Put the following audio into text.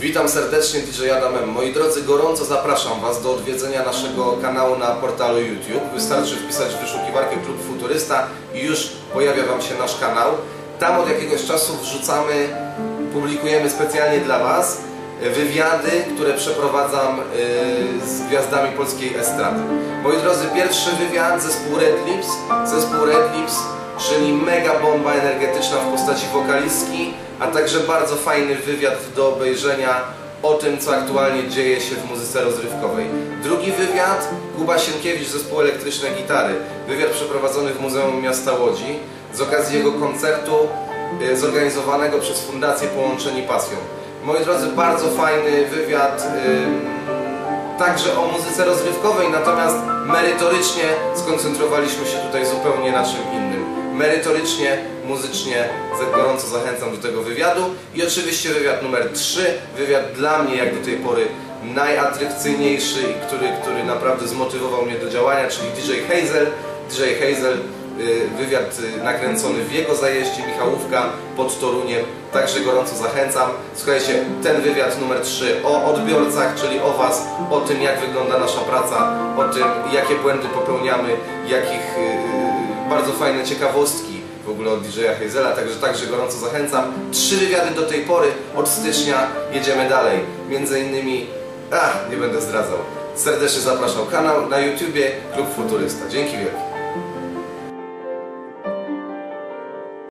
Witam serdecznie DJ Adamem. Moi drodzy, gorąco zapraszam Was do odwiedzenia naszego kanału na portalu YouTube. Wystarczy wpisać w wyszukiwarkę Klub Futurysta i już pojawia Wam się nasz kanał. Tam od jakiegoś czasu wrzucamy, publikujemy specjalnie dla Was wywiady, które przeprowadzam yy, z gwiazdami polskiej estrady. Moi drodzy, pierwszy wywiad zespół Red Lips. Zespół Red Lips, czyli mega bomba energetyczna w postaci wokalistki, a także bardzo fajny wywiad do obejrzenia o tym, co aktualnie dzieje się w muzyce rozrywkowej. Drugi wywiad, Kuba Sienkiewicz, zespół Elektryczne Gitary. Wywiad przeprowadzony w Muzeum Miasta Łodzi z okazji jego koncertu yy, zorganizowanego przez Fundację Połączeni Pasją. Moi drodzy, bardzo fajny wywiad, yy, także o muzyce rozrywkowej, natomiast merytorycznie skoncentrowaliśmy się tutaj zupełnie na czym innym. Merytorycznie, muzycznie gorąco zachęcam do tego wywiadu i oczywiście wywiad numer 3, wywiad dla mnie jak do tej pory najatrakcyjniejszy i który, który naprawdę zmotywował mnie do działania, czyli DJ Hazel. DJ Hazel wywiad nakręcony w jego zajeździe Michałówka pod Toruniem, także gorąco zachęcam. Słuchajcie, ten wywiad numer 3 o odbiorcach, czyli o Was, o tym jak wygląda nasza praca, o tym jakie błędy popełniamy, jakich bardzo fajne ciekawostki w ogóle od DJ-a Hazela, także także gorąco zachęcam. Trzy wywiady do tej pory, od stycznia jedziemy dalej. Między innymi, ach, nie będę zdradzał. Serdecznie zapraszam kanał na YouTubie Klub Futurysta. Dzięki wielkie.